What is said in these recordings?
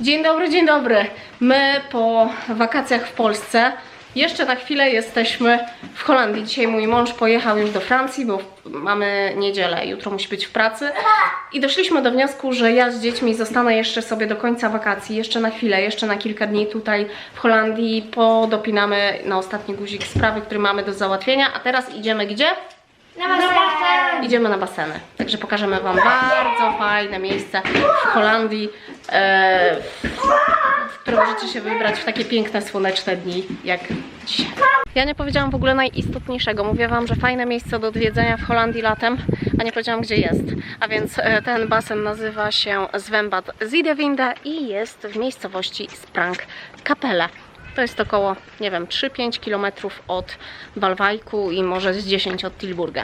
Dzień dobry, dzień dobry. My po wakacjach w Polsce jeszcze na chwilę jesteśmy w Holandii. Dzisiaj mój mąż pojechał już do Francji, bo mamy niedzielę, jutro musi być w pracy. I doszliśmy do wniosku, że ja z dziećmi zostanę jeszcze sobie do końca wakacji, jeszcze na chwilę, jeszcze na kilka dni tutaj w Holandii. Podopinamy na ostatni guzik sprawy, które mamy do załatwienia. A teraz idziemy gdzie? Na basen. Idziemy na baseny. Także pokażemy Wam bardzo fajne miejsce w Holandii, e, w które możecie się wybrać w takie piękne, słoneczne dni jak dzisiaj. Ja nie powiedziałam w ogóle najistotniejszego. Mówię Wam, że fajne miejsce do odwiedzenia w Holandii latem, a nie powiedziałam gdzie jest. A więc e, ten basen nazywa się Zwembad Zidewinde i jest w miejscowości Sprang Kapelle. To jest około, nie wiem, 3-5 km od Walwajku i może z 10 od Tilburga.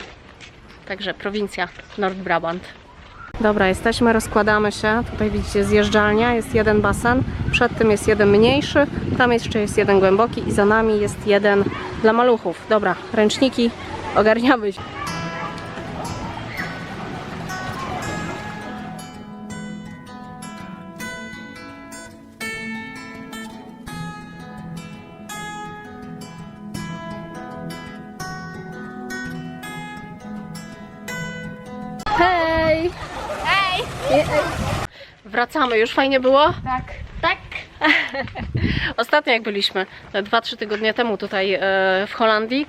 Także prowincja Nordbrabant. Dobra, jesteśmy, rozkładamy się. Tutaj widzicie zjeżdżalnia, jest jeden basen, przed tym jest jeden mniejszy, tam jeszcze jest jeden głęboki i za nami jest jeden dla maluchów. Dobra, ręczniki, ogarniamy się. Wracamy, już fajnie było? Tak. Tak. Ostatnio jak byliśmy, 2-3 tygodnie temu tutaj e, w Holandii,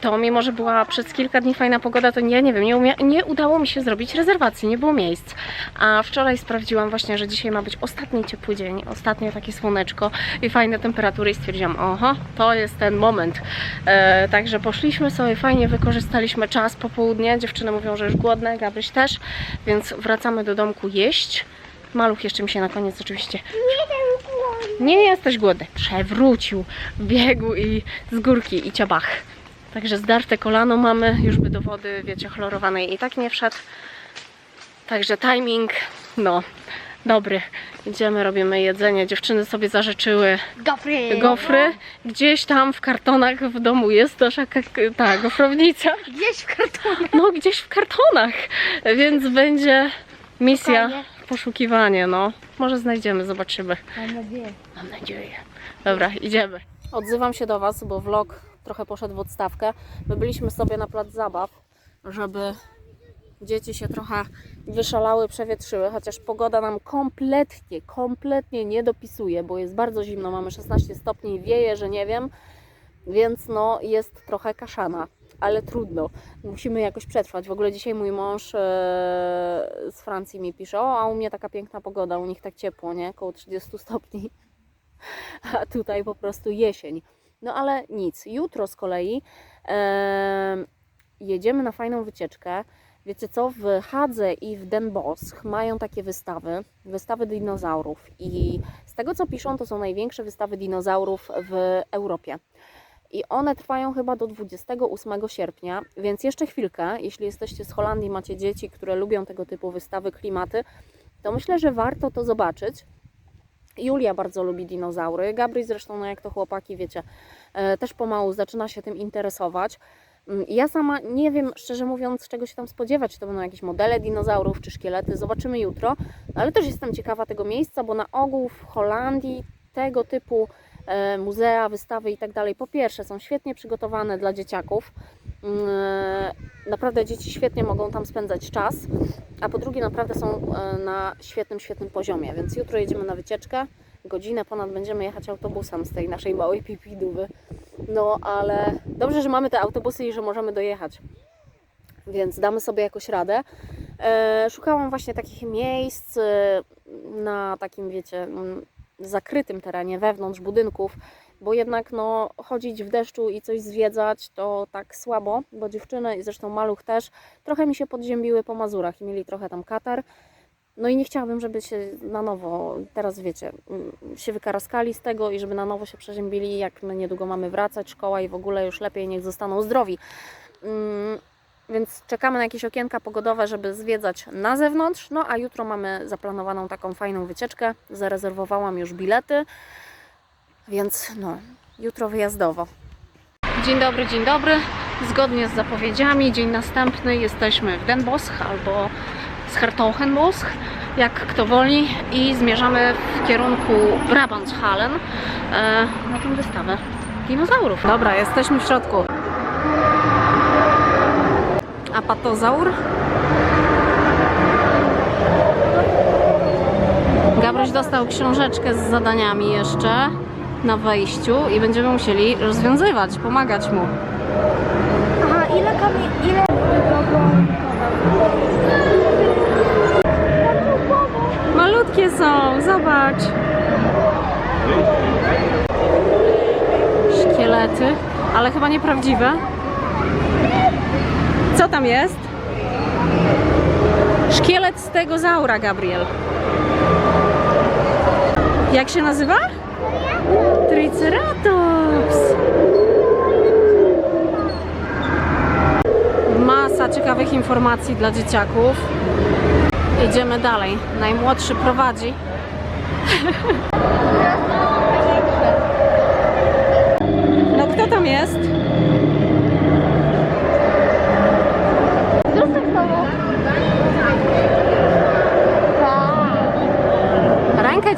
to mimo, że była przez kilka dni fajna pogoda, to nie, nie wiem, nie, umia- nie udało mi się zrobić rezerwacji, nie było miejsc. A wczoraj sprawdziłam właśnie, że dzisiaj ma być ostatni ciepły dzień, ostatnie takie słoneczko i fajne temperatury i stwierdziłam, oho, to jest ten moment. E, także poszliśmy sobie, fajnie wykorzystaliśmy czas, popołudnie, dziewczyny mówią, że już głodne, Gabryś też, więc wracamy do domku jeść. Maluch jeszcze mi się na koniec oczywiście nie jesteś głodny. Przewrócił, biegł i z górki i ciabach. Także zdarte kolano mamy, już by do wody, wiecie, chlorowanej i tak nie wszedł. Także timing, no, dobry. Idziemy, robimy jedzenie. Dziewczyny sobie zażyczyły Gofry. gofry. Gdzieś tam w kartonach w domu jest nasza ta gofrownica. Gdzieś w kartonie. No, gdzieś w kartonach. Więc będzie misja. Poszukiwanie, no. Może znajdziemy, zobaczymy. Mam nadzieję. Mam nadzieję. Dobra, idziemy. Odzywam się do Was, bo vlog trochę poszedł w odstawkę. My byliśmy sobie na plac zabaw, żeby dzieci się trochę wyszalały, przewietrzyły, chociaż pogoda nam kompletnie, kompletnie nie dopisuje, bo jest bardzo zimno, mamy 16 stopni, wieje, że nie wiem, więc no jest trochę kaszana, ale trudno. Musimy jakoś przetrwać. W ogóle dzisiaj mój mąż e, z Francji mi pisze, o, a u mnie taka piękna pogoda, u nich tak ciepło, nie? Koło 30 stopni a tutaj po prostu jesień. No ale nic. Jutro z kolei em, jedziemy na fajną wycieczkę. Wiecie co, w Hadze i w Den Bosch mają takie wystawy, wystawy dinozaurów i z tego co piszą, to są największe wystawy dinozaurów w Europie. I one trwają chyba do 28 sierpnia, więc jeszcze chwilkę, jeśli jesteście z Holandii, macie dzieci, które lubią tego typu wystawy, klimaty, to myślę, że warto to zobaczyć. Julia bardzo lubi dinozaury. Gabryś zresztą, no jak to chłopaki, wiecie, e, też pomału zaczyna się tym interesować. Mm, Ja sama nie wiem, szczerze mówiąc, czego się tam spodziewać. Czy to będą jakieś modele dinozaurów, czy szkielety. Zobaczymy jutro. No, ale też jestem ciekawa tego miejsca, bo na ogół w Holandii tego typu muzea, wystawy i tak po pierwsze są świetnie przygotowane dla dzieciaków. Mm, e, Naprawdę dzieci świetnie mogą tam spędzać czas, a po drugie naprawdę są e, na świetnym, świetnym poziomie. Więc jutro jedziemy na wycieczkę. Godzinę ponad będziemy jechać autobusem z tej naszej małej pipidówy. No ale dobrze, że mamy te autobusy i że możemy dojechać. Więc damy sobie jakoś radę. E, szukałam właśnie takich miejsc e, na takim, wiecie, mm, zakrytym terenie, wewnątrz budynków, bo jednak no, chodzić w deszczu i coś zwiedzać to tak słabo, bo dziewczyny i zresztą maluch też trochę mi się podziębiły po Mazurach i mieli trochę tam katar. No i nie chciałabym, żeby się na nowo, teraz wiecie, mm, się wykaraskali z tego i żeby na nowo się przeziębili, jak my niedługo mamy wracać, szkoła i w ogóle już lepiej niech zostaną zdrowi. Więc czekamy na jakieś okienka pogodowe, żeby zwiedzać na zewnątrz. No a jutro mamy zaplanowaną taką fajną wycieczkę. Zarezerwowałam już bilety, więc no, jutro wyjazdowo. Dzień dobry, dzień dobry. Zgodnie z zapowiedziami, dzień następny jesteśmy w Den Bosch albo z Hertogenbosch. jak kto woli i zmierzamy w kierunku Brabantshallen e, na tą wystawę dinozaurów. Dobra, jesteśmy w środku. Apatozaur. Gabryś dostał książeczkę z zadaniami jeszcze na wejściu i będziemy musieli rozwiązywać, pomagać mu. Aha, ile kamieni... Ile... Malutkie są, zobacz. Szkielety, ale chyba nieprawdziwe. Co tam jest? Szkielet stegozaura, Gabriel. Jak się nazywa? Triceratops. Masa ciekawych informacji dla dzieciaków. Idziemy dalej. Najmłodszy prowadzi. No kto tam jest?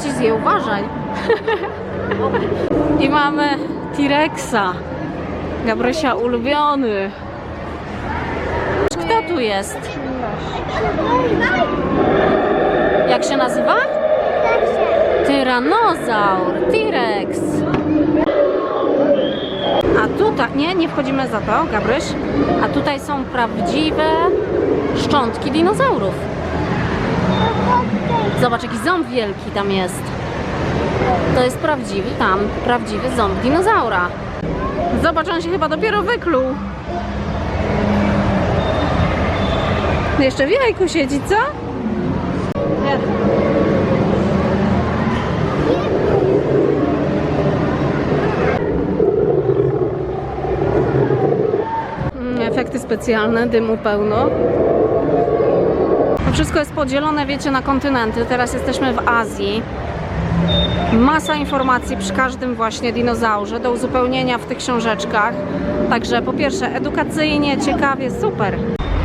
Ci zje, uważaj. I mamy T-Rexa. Gabrysia ulubiony. Kto tu jest? Jak się nazywa? Tyranozaur, T-Rex. A tutaj, nie, nie wchodzimy za to, Gabryś. A tutaj są prawdziwe szczątki dinozaurów. Zobacz, jaki ząb wielki tam jest. To jest prawdziwy, tam, prawdziwy ząb dinozaura. Zobacz, on się chyba dopiero wykluł. Jeszcze w jajku siedzi, co? Mm, Efekty specjalne, dymu pełno. To wszystko jest podzielone, wiecie, na kontynenty. Teraz jesteśmy w Azji. Masa informacji przy każdym właśnie dinozaurze do uzupełnienia w tych książeczkach. Także po pierwsze edukacyjnie, ciekawie, super.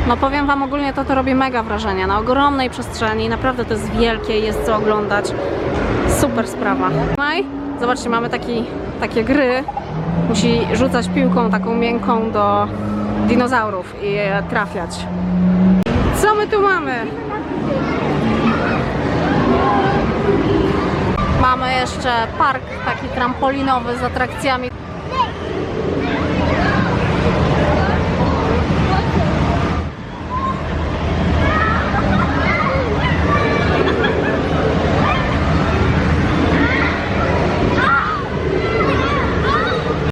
No powiem Wam ogólnie to to robi mega wrażenie. Na ogromnej przestrzeni, naprawdę to jest wielkie, jest co oglądać. Super sprawa. Maj, zobaczcie, mamy taki, takie gry. Musi rzucać piłką taką miękką do dinozaurów i trafiać. My tu mamy? Mamy jeszcze park taki trampolinowy z atrakcjami.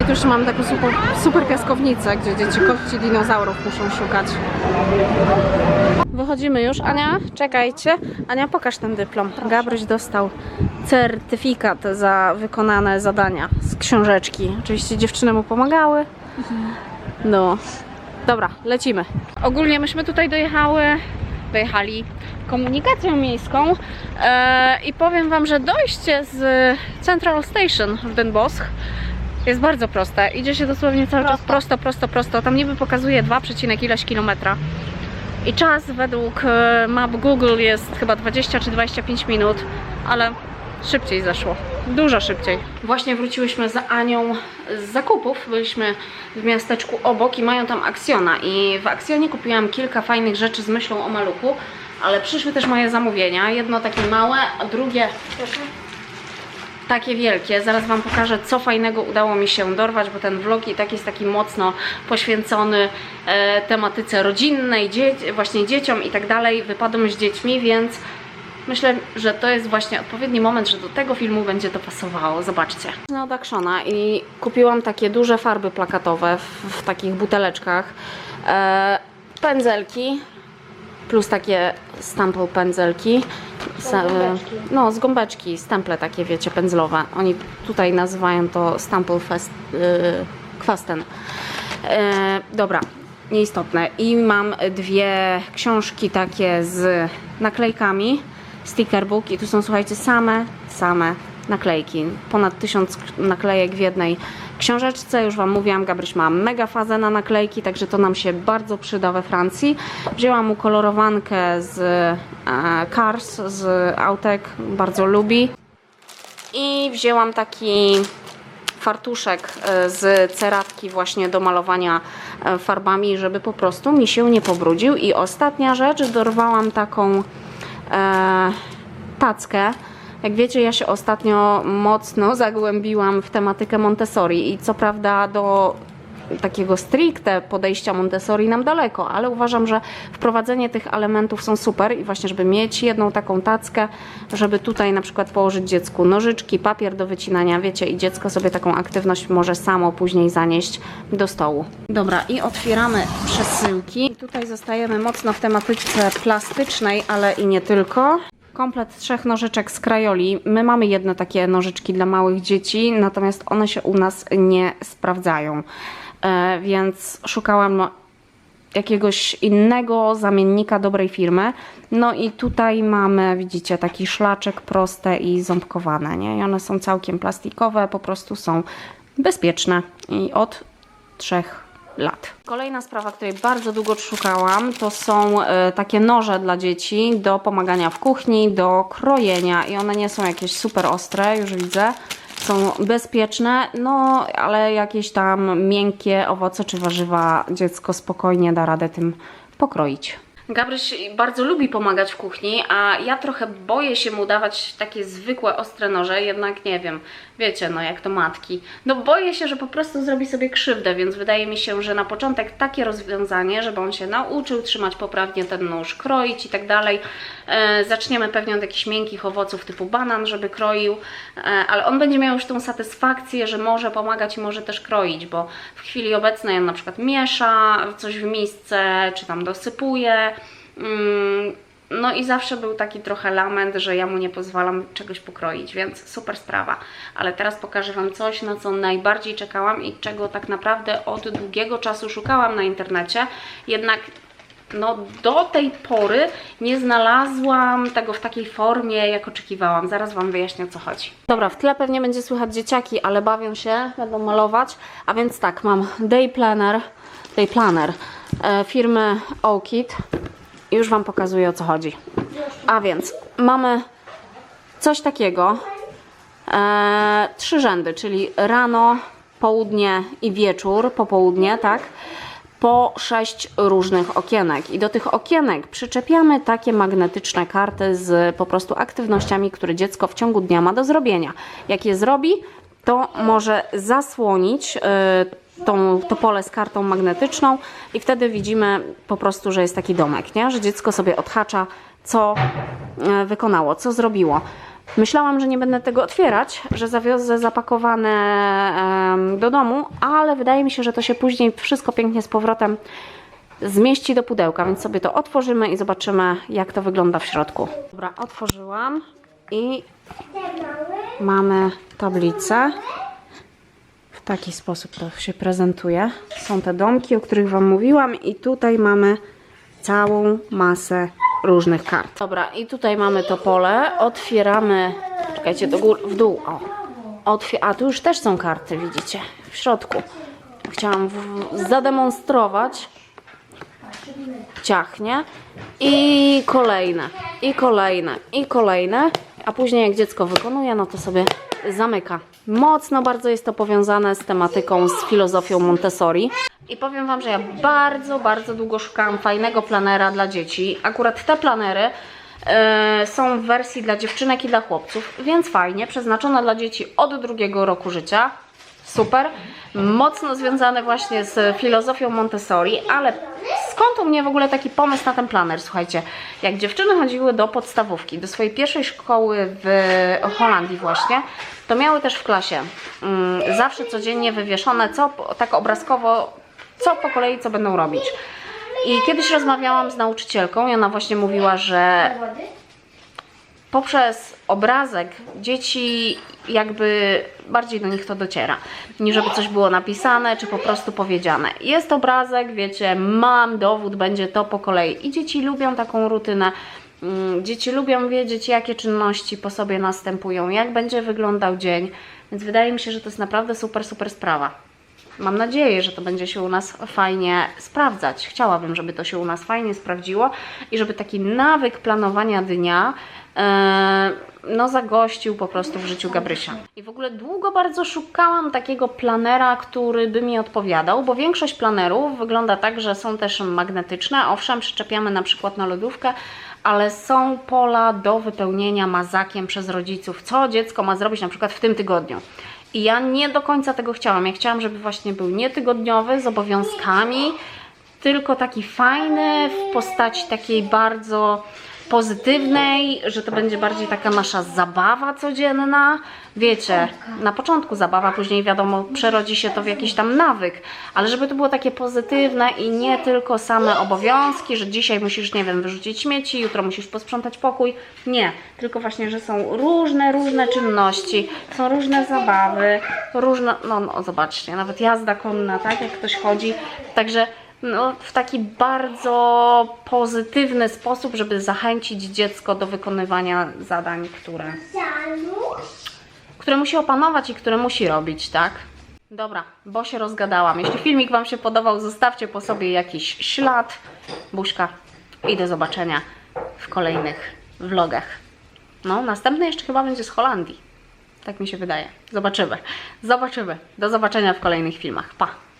Jeszcze mamy taką super, super piaskownicę, gdzie dzieci kości dinozaurów muszą szukać. Wychodzimy już. Ania, czekajcie. Ania, pokaż ten dyplom. Gabryś dostał certyfikat za wykonane zadania z książeczki. Oczywiście dziewczyny mu pomagały. No. Dobra, lecimy. Ogólnie myśmy tutaj dojechały, dojechali komunikacją miejską e, i powiem Wam, że dojście z Central Station w Den Bosch jest bardzo proste. Idzie się dosłownie cały czas prosto, prosto, prosto. Tam niby pokazuje 2, ileś kilometra. I czas według e, map Google jest chyba 20 czy 25 minut, ale szybciej zeszło. Dużo szybciej. Właśnie wróciłyśmy z Anią z zakupów. Byliśmy w miasteczku obok i mają tam Aksjona. I w Aksjonie kupiłam kilka fajnych rzeczy z myślą o maluchu, ale przyszły też moje zamówienia. Jedno takie małe, a drugie takie wielkie. Zaraz Wam pokażę, co fajnego udało mi się dorwać, bo ten vlog i tak jest taki mocno poświęcony e, tematyce rodzinnej, dzie właśnie dzieciom i tak dalej, wypadom z dziećmi, więc myślę, że to jest właśnie odpowiedni moment, że do tego filmu będzie to pasowało. Zobaczcie. Od Actiona i kupiłam takie duże farby plakatowe w, w takich buteleczkach. E, pędzelki, plus takie stample pędzelki. Sa- no, z gąbeczki, stemple takie, wiecie, pędzlowe. Oni tutaj nazywają to stample fest, yy, kwasten. E, dobra, nieistotne. I mam dwie książki takie z naklejkami, stickerbook i tu są, słuchajcie, same, same naklejki. Ponad tysiąc naklejek w jednej książeczce. Już Wam mówiłam, Gabryś ma mega fazę na naklejki, także to nam się bardzo przyda we Francji. Wzięłam mu kolorowankę z e, Cars, z Autek, bardzo lubi. I wzięłam taki fartuszek e, z ceratki właśnie do malowania e, farbami, żeby po prostu mi się nie pobrudził. I ostatnia rzecz, dorwałam taką e, tackę. Jak wiecie, ja się ostatnio mocno zagłębiłam w tematykę Montessori i co prawda do takiego stricte podejścia Montessori nam daleko, ale uważam, że wprowadzenie tych elementów są super i właśnie, żeby mieć jedną taką tackę, żeby tutaj na przykład położyć dziecku nożyczki, papier do wycinania, wiecie, i dziecko sobie taką aktywność może samo później zanieść do stołu. Dobra, i otwieramy przesyłki. I tutaj zostajemy mocno w tematyce plastycznej, ale i nie tylko. Komplet trzech nożyczek z krajoli. My mamy jedne takie nożyczki dla małych dzieci, natomiast one się u nas nie sprawdzają. E, więc szukałam jakiegoś innego zamiennika dobrej firmy. No i tutaj mamy, widzicie, taki szlaczek proste i ząbkowane, nie? I one są całkiem plastikowe, po prostu są bezpieczne i od trzech lat. Kolejna sprawa, której bardzo długo szukałam, to są e, takie noże dla dzieci do pomagania w kuchni, do krojenia i one nie są jakieś super ostre, już widzę. Są bezpieczne, no ale jakieś tam miękkie owoce czy warzywa dziecko spokojnie da radę tym pokroić. Gabryś bardzo lubi pomagać w kuchni, a ja trochę boję się mu dawać takie zwykłe, ostre noże, jednak nie wiem, wiecie, no jak to matki. No boję się, że po prostu zrobi sobie krzywdę, więc wydaje mi się, że na początek takie rozwiązanie, żeby on się nauczył trzymać poprawnie ten nóż, kroić i tak dalej. E, zaczniemy pewnie od jakichś miękkich owoców typu banan, żeby kroił, e, ale on będzie miał już tą satysfakcję, że może pomagać i może też kroić, bo w chwili obecnej on na przykład miesza coś w misce, czy tam dosypuje. Mm, no i zawsze był taki trochę lament, że ja mu nie pozwalam czegoś pokroić, więc super sprawa. Ale teraz pokażę Wam coś, na co najbardziej czekałam i czego tak naprawdę od długiego czasu szukałam na internecie. Jednak no, do tej pory nie znalazłam tego w takiej formie, jak oczekiwałam. Zaraz Wam wyjaśnię, o co chodzi. Dobra, w tle pewnie będzie słychać dzieciaki, ale bawią się, będą malować. A więc tak, mam day planner, day planner e, firmy Okit. Już Wam pokazuję, o co chodzi. A więc mamy coś takiego. E, trzy rzędy, czyli rano, południe i wieczór, popołudnie, tak? Po sześć różnych okienek. I do tych okienek przyczepiamy takie magnetyczne karty z po prostu aktywnościami, które dziecko w ciągu dnia ma do zrobienia. Jak je zrobi, to może zasłonić y, tą, to pole z kartą magnetyczną i wtedy widzimy po prostu, że jest taki domek, nie? że dziecko sobie odhacza, co y, wykonało, co zrobiło. Myślałam, że nie będę tego otwierać, że zawiozę zapakowane do domu, ale wydaje mi się, że to się później wszystko pięknie z powrotem zmieści do pudełka, więc sobie to otworzymy i zobaczymy, jak to wygląda w środku. Dobra, otworzyłam i mamy tablicę. Taki sposób to się prezentuje. Są te domki, o których Wam mówiłam i tutaj mamy całą masę różnych kart. Dobra, i tutaj mamy to pole. Otwieramy, czekajcie, do góry, w dół. O. Otwier A, tu już też są karty, widzicie, w środku. Chciałam zademonstrować. Ciachnie. I kolejne, i kolejne, i kolejne. A później jak dziecko wykonuje, no to sobie zamyka. Mocno bardzo jest to powiązane z tematyką, z filozofią Montessori. I powiem Wam, że ja bardzo, bardzo długo szukałam fajnego planera dla dzieci. Akurat te planery e, są w wersji dla dziewczynek i dla chłopców, więc fajnie, przeznaczone dla dzieci od drugiego roku życia. Super. Mocno związane właśnie z filozofią Montessori, ale skąd u mnie w ogóle taki pomysł na ten planer? Słuchajcie, jak dziewczyny chodziły do podstawówki, do swojej pierwszej szkoły w Holandii właśnie, to miały też w klasie mm, zawsze codziennie wywieszone, co tak obrazkowo, co po kolei, co będą robić. I kiedyś rozmawiałam z nauczycielką i ona właśnie mówiła, że poprzez obrazek dzieci jakby bardziej do nich to dociera, niż żeby coś było napisane, czy po prostu powiedziane. Jest obrazek, wiecie, mam dowód, będzie to po kolei. I dzieci lubią taką rutynę. Mm, Dzieci lubią wiedzieć, jakie czynności po sobie następują, jak będzie wyglądał dzień, więc wydaje mi się, że to jest naprawdę super, super sprawa. Mam nadzieję, że to będzie się u nas fajnie sprawdzać. Chciałabym, żeby to się u nas fajnie sprawdziło i żeby taki nawyk planowania dnia no, zagościł po prostu w życiu Gabrysia. I w ogóle długo bardzo szukałam takiego planera, który by mi odpowiadał, bo większość planerów wygląda tak, że są też magnetyczne. Owszem, przyczepiamy na przykład na lodówkę, ale są pola do wypełnienia mazakiem przez rodziców, co dziecko ma zrobić na przykład w tym tygodniu. I ja nie do końca tego chciałam. Ja chciałam, żeby właśnie był nietygodniowy z obowiązkami, tylko taki fajny w postaci takiej bardzo pozytywnej, że to będzie bardziej taka nasza zabawa codzienna. Wiecie, na początku zabawa, później wiadomo, przerodzi się to w jakiś tam nawyk, ale żeby to było takie pozytywne i nie tylko same obowiązki, że dzisiaj musisz, nie wiem, wyrzucić śmieci, jutro musisz posprzątać pokój. Nie, tylko właśnie, że są różne, różne czynności, są różne zabawy, różne, no, no zobaczcie, nawet jazda konna, tak, jak ktoś chodzi. Także no, w taki bardzo pozytywny sposób, żeby zachęcić dziecko do wykonywania zadań, które, które musi opanować i które musi robić, tak? Dobra, bo się rozgadałam. Jeśli filmik Wam się podobał, zostawcie po sobie jakiś ślad. Buźka i do zobaczenia w kolejnych vlogach. No, następny jeszcze chyba będzie z Holandii. Tak mi się wydaje. Zobaczymy. Zobaczymy. Do zobaczenia w kolejnych filmach. Pa!